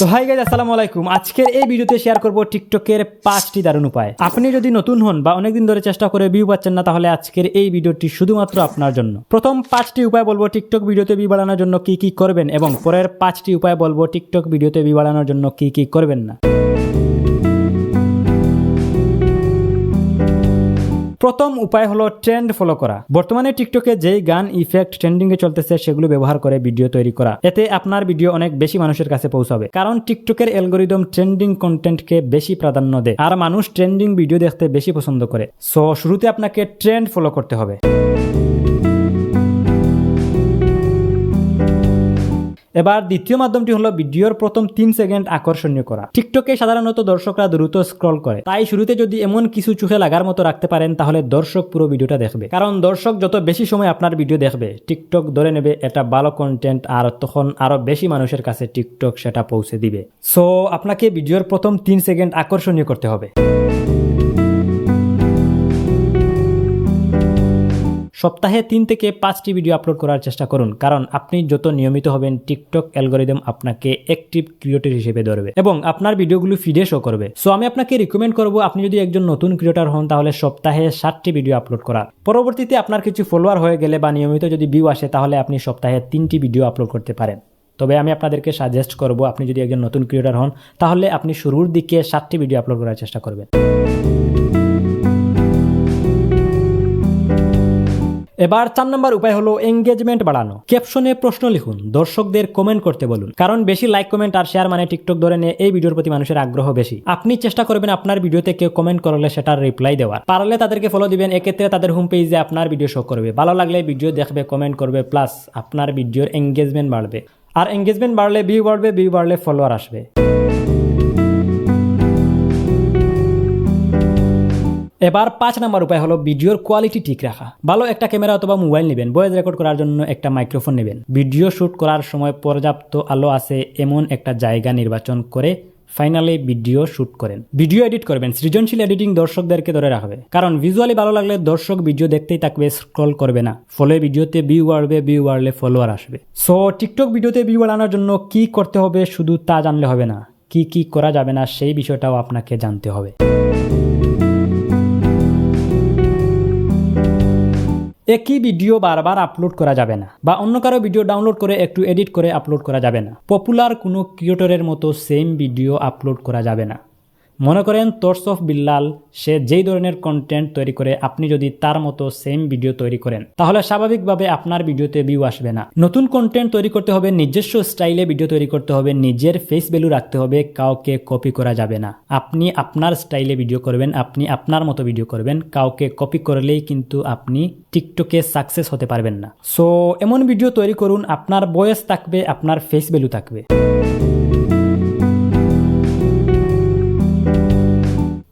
তো hi guys আসসালামু আলাইকুম। আজকের এই ভিডিওতে শেয়ার করব টিকটকের পাঁচটি দারুণ উপায়। আপনি যদি নতুন হন বা অনেকদিন ধরে চেষ্টা করে ভিউ পাচ্ছেন না, তাহলে আজকের এই ভিডিওটি শুধুমাত্র আপনার জন্য। প্রথম পাঁচটি উপায় বলব টিকটক ভিডিওতে ভিউ বাড়ানোর জন্য কি কি করবেন এবং পরের পাঁচটি উপায় বলব টিকটক ভিডিওতে ভিউ বাড়ানোর জন্য কি কি করবেন না। প্রথম উপায় হলো ট্রেন্ড ফলো করা। বর্তমানে টিকটকে যেই গান ইফেক্ট ট্রেন্ডিং এ চলতেছে, সেগুলো ব্যবহার করে ভিডিও তৈরি করা। এতে আপনার ভিডিও অনেক বেশি মানুষের কাছে পৌঁছাবে। কারণ টিকটকের অ্যালগোরিদম ট্রেন্ডিং কন্টেন্টকে বেশি প্রাধান্য দেয়। আর মানুষ ট্রেন্ডিং ভিডিও দেখতে বেশি পছন্দ করে। সো শুরুতে আপনাকে ট্রেন্ড ফলো করতে হবে। এবার দ্বিতীয় মাধ্যমটি হলো ভিডিওর প্রথম তিন সেকেন্ড আকর্ষণীয় করা। টিকটকে সাধারণত দর্শকরা দ্রুত স্ক্রল করে। তাই শুরুতে যদি এমন কিছু চোখে লাগার মতো রাখতে পারেন, তাহলে দর্শক পুরো ভিডিওটা দেখবে। কারণ দর্শক যত বেশি সময় আপনার ভিডিও দেখবে, টিকটক ধরে নেবে, এটা ভালো কন্টেন্ট আর তখন আরও বেশি মানুষের কাছে টিকটক সেটা পৌঁছে দিবে। সো আপনাকে ভিডিওর প্রথম তিন সেকেন্ড আকর্ষণীয় করতে হবে। সপ্তাহে তিন থেকে পাঁচটি ভিডিও আপলোড করার চেষ্টা করুন। কারণ আপনি যত নিয়মিত হবেন টিকটক অ্যালগোরিদম আপনাকে অ্যাক্টিভ ক্রিয়েটর হিসেবে ধরবে এবং আপনার ভিডিওগুলো ফিডে শো করবে। সো আমি আপনাকে রিকমেন্ড করব, আপনি যদি একজন নতুন ক্রিয়েটর হন, তাহলে সপ্তাহে ষাটটি ভিডিও আপলোড করার পরবর্তীতে আপনার কিছু ফলোয়ার হয়ে গেলে বা নিয়মিত যদি ভিউ আসে, তাহলে আপনি সপ্তাহে তিনটি ভিডিও আপলোড করতে পারেন। তবে আমি আপনাদেরকে সাজেস্ট করব, আপনি যদি একজন নতুন ক্রিয়েটর হন, তাহলে আপনি শুরুর দিকে ষাটটি ভিডিও আপলোড করার চেষ্টা করবেন। এবার চার নম্বর উপায় হলো এঙ্গেজমেন্ট বাড়ানো। ক্যাপশনে প্রশ্ন লিখুন, দর্শকদের কমেন্ট করতে বলুন। কারণ বেশি লাইক কমেন্ট আর শেয়ার মানে টিকটক ধরে নিয়ে এই ভিডিওর প্রতি মানুষের আগ্রহ বেশি। আপনি চেষ্টা করবেন আপনার ভিডিওতে কেউ কমেন্ট করলে সেটার রিপ্লাই দেওয়ার। পারলে তাদেরকে ফলো দিবেন, এক্ষেত্রে তাদের হোম পেজে আপনার ভিডিও শো করবে। ভালো লাগলে ভিডিও দেখবে কমেন্ট করবে প্লাস আপনার ভিডিওর এঙ্গেজমেন্ট বাড়বে। আর এঙ্গেজমেন্ট বাড়লে ভিউ বাড়বে ভিউ বাড়লে ফলোয়ার আসবে। এবার পাঁচ নাম্বার উপায় হলো ভিডিওর কোয়ালিটি ঠিক রাখা। ভালো একটা ক্যামেরা অথবা মোবাইল নেবেন ভয়েস রেকর্ড করার জন্য একটা মাইক্রোফোন নেবেন। ভিডিও শুট করার সময় পর্যাপ্ত আলো আছে এমন একটা জায়গা নির্বাচন করে ফাইনালি ভিডিও শুট করেন। ভিডিও এডিট করবেন, সৃজনশীল এডিটিং দর্শকদেরকে ধরে রাখবে। কারণ ভিজুয়ালি ভালো লাগলে দর্শক ভিডিও দেখতেই থাকবে স্ক্রল করবে না। ফলে ভিডিওতে ভিউ বাড়বে ভিউ বাড়লে ফলোয়ার আসবে। সো টিকটক ভিডিওতে ভিউ বাড়ানোর জন্য কি করতে হবে শুধু তা জানলে হবে না। কি কি করা যাবে না সেই বিষয়টাও আপনাকে জানতে হবে। একই ভিডিও বারবার আপলোড করা যাবে না, বা অন্য কারও ভিডিও ডাউনলোড করে একটু এডিট করে আপলোড করা যাবে না। পপুলার কোনো ক্রিয়েটরের মতো সেম ভিডিও আপলোড করা যাবে না। মনে করেন তোর্স অফ বিল্লাল সে যেই ধরনের কন্টেন্ট তৈরি করে, আপনি যদি তার মতো সেম ভিডিও তৈরি করেন, তাহলে স্বাভাবিকভাবে আপনার ভিডিওতে ভিউ আসবে না। নতুন কন্টেন্ট তৈরি করতে হবে, নিজস্ব স্টাইলে ভিডিও তৈরি করতে হবে, নিজের ফেস ভ্যালু রাখতে হবে, কাউকে কপি করা যাবে না। আপনি আপনার স্টাইলে ভিডিও করবেন, আপনি আপনার মতো ভিডিও করবেন, কাউকে কপি করলেই কিন্তু আপনি টিকটকে সাকসেস হতে পারবেন না। সো এমন ভিডিও তৈরি করুন, আপনার বয়স থাকবে, আপনার ফেস ভ্যালু থাকবে।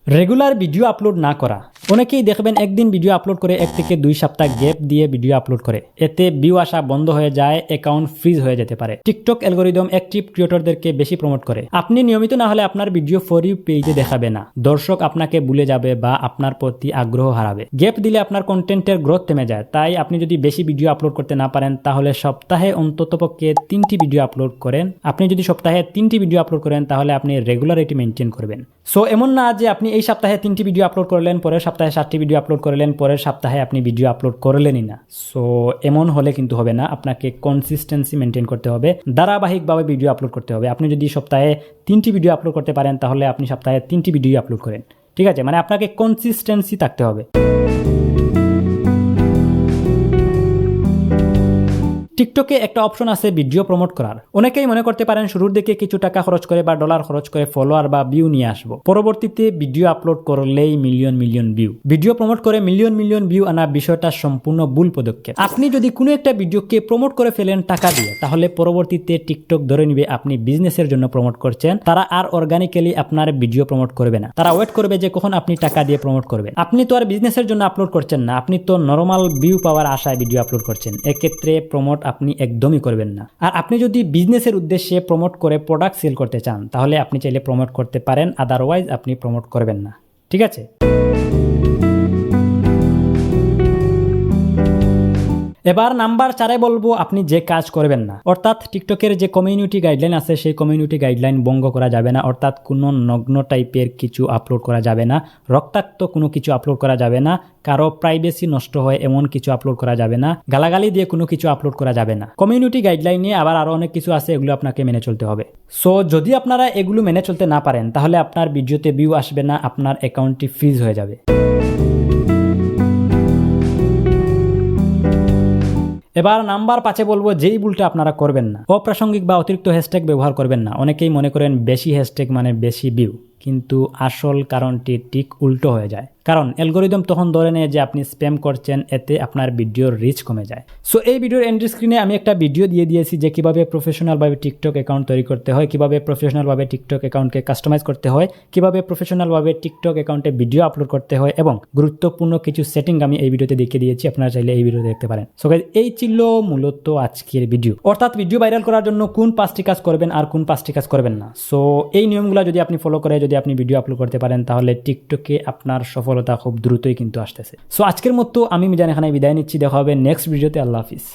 রেগুলার ভিডিও আপলোড না করা অনেকেই দেখবেন একদিন ভিডিও আপলোড করে এক থেকে দুই সপ্তাহ গ্যাপ দিয়ে ভিডিও আপলোড করে। এতে ভিউ আসা বন্ধ হয়ে যায় অ্যাকাউন্ট ফ্রিজ হয়ে যেতে পারে। টিকটক অ্যালগোরিদম অ্যাক্টিভ ক্রিয়েটরদেরকে বেশি প্রমোট করে। আপনি নিয়মিত না হলে আপনার ভিডিও ফর ইউ পেজে দেখাবে না। দর্শক আপনাকে ভুলে যাবে বা আপনার প্রতি আগ্রহ হারাবে। গ্যাপ দিলে আপনার কন্টেন্টের গ্রোথ থেমে যায়। তাই আপনি যদি বেশি ভিডিও আপলোড করতে না পারেন, তাহলে সপ্তাহে অন্ততপক্ষে তিনটি ভিডিও আপলোড করেন। আপনি যদি সপ্তাহে তিনটি ভিডিও আপলোড করেন, তাহলে আপনি রেগুলারিটি মেনটেন করবেন। সো এমন না যে আপনি এই সপ্তাহে তিনটি ভিডিও আপলোড করলেন, পরের সপ্তাহে সাতটি ভিডিও আপলোড করলেন, পরের সপ্তাহে আপনি ভিডিও আপলোড করলেনই না। সো এমন হলে কিন্তু হবে না, আপনাকে কনসিস্টেন্সি মেনটেন করতে হবে, ধারাবাহিকভাবে ভিডিও আপলোড করতে হবে। আপনি যদি সপ্তাহে তিনটি ভিডিও আপলোড করতে পারেন, তাহলে আপনি সপ্তাহে তিনটি ভিডিও আপলোড করেন। ঠিক আছে? মানে আপনাকে কনসিস্টেন্সি থাকতে হবে। টিকটকে একটা অপশন আছে ভিডিও প্রমোট করার। অনেকেই মনে করতে পারেন শুরুর দিকে কিছু টাকা খরচ করে বা ডলার খরচ করে ফলোয়ার বা ভিউ নিয়ে আসব। পরবর্তীতে ভিডিও আপলোড করলেই million million view. Video promote করে মিলিয়ন মিলিয়ন ভিউ আনা বিষয়টা সম্পূর্ণ ভুল পদক্ষেপ। আপনি যদি কোনো একটা ভিডিওকে প্রমোট করে ফেলেন টাকা দিয়ে, তাহলে পরবর্তীতে টিকটক ধরে নিবে আপনি বিজনেসের জন্য প্রমোট করছেন। তারা আর অর্গানিক্যালি আপনার ভিডিও প্রমোট করবে না। তারা ওয়েট করবে যে কখন আপনি টাকা দিয়ে প্রমোট করবেন আপনি তো আর বিজনেসের জন্য আপলোড করছেন না। আপনি তো নর্মাল ভিউ পাওয়ার আশায় ভিডিও আপলোড করছেন। এক্ষেত্রে প্রমোট আপনি একদমই করবেন না। আর আপনি যদি বিজনেসের উদ্দেশ্যে প্রমোট করে প্রোডাক্ট সেল করতে চান, তাহলে আপনি চাইলে প্রমোট করতে পারেন আদারওয়াইজ আপনি প্রমোট করবেন না। ঠিক আছে? এবার নাম্বার চারে বলব, আপনি যে কাজ করবেন না। অর্থাৎ টিকটকের যে কমিউনিটি গাইডলাইন আছে, সেই কমিউনিটি গাইডলাইন ভঙ্গ করা যাবে না। অর্থাৎ কোনো নগ্ন টাইপের কিছু আপলোড করা যাবে না। রক্তাক্ত কোনো কিছু আপলোড করা যাবে না। কারও প্রাইভেসি নষ্ট হয়, এমন কিছু আপলোড করা যাবে না। গালাগালি দিয়ে কোনো কিছু আপলোড করা যাবে না। কমিউনিটি গাইডলাইন নিয়ে আবার আরও অনেক কিছু আছে, এগুলো আপনাকে মেনে চলতে হবে। সো যদি আপনারা এগুলো মেনে চলতে না পারেন, তাহলে আপনার ভিডিওতে ভিউ আসবে না, আপনার অ্যাকাউন্টটি ফ্রিজ হয়ে যাবে। এবার নাম্বার পাঁচে বলব যেই ভুলটা আপনারা করবেন না। অপ্রাসঙ্গিক বা অতিরিক্ত হ্যাশট্যাগ ব্যবহার করবেন না। অনেকেই মনে করেন বেশি হ্যাশট্যাগ মানে বেশি ভিউ কিন্তু আসল কারণটি ঠিক উল্টো হয়ে যায়। কারণ অ্যালগোরিদম তখন ধরে নেয় যে আপনি স্প্যাম করছেন, এতে আপনার ভিডিওর রিচ কমে যায়। সো এই ভিডিওর এন্ট্রি স্ক্রিনে আমি একটা ভিডিও দিয়ে দিয়েছি যে কীভাবে প্রফেশনালভাবে টিকটক অ্যাকাউন্ট তৈরি করতে হয়, কীভাবে প্রফেশনালভাবে টিকটক অ্যাকাউন্টকে কাস্টমাইজ করতে হয়, কীভাবে প্রফেশনালভাবে টিকটক অ্যাকাউন্টে ভিডিও আপলোড করতে হয় এবং গুরুত্বপূর্ণ কিছু সেটিং আমি এই ভিডিওতে দেখিয়ে দিয়েছি, আপনারা চাইলে এই ভিডিও দেখতে পারেন। সো এই ছিল মূলত আজকের ভিডিও অর্থাৎ ভিডিও ভাইরাল করার জন্য কোন পাঁচটি কাজ করবেন আর কোন পাঁচটি কাজ করবেন না। সো এই নিয়মগুলো যদি আপনি ফলো করে যদি আপনি ভিডিও আপলোড করতে পারেন, তাহলে টিকটকে আপনার সফলতা খুব দ্রুতই কিন্তু আসতেছে। সো আজকের মতো আমি মিজান এখানে বিদায় নিচ্ছি। দেখা হবে নেক্সট ভিডিওতে আল্লাহ হাফিজ।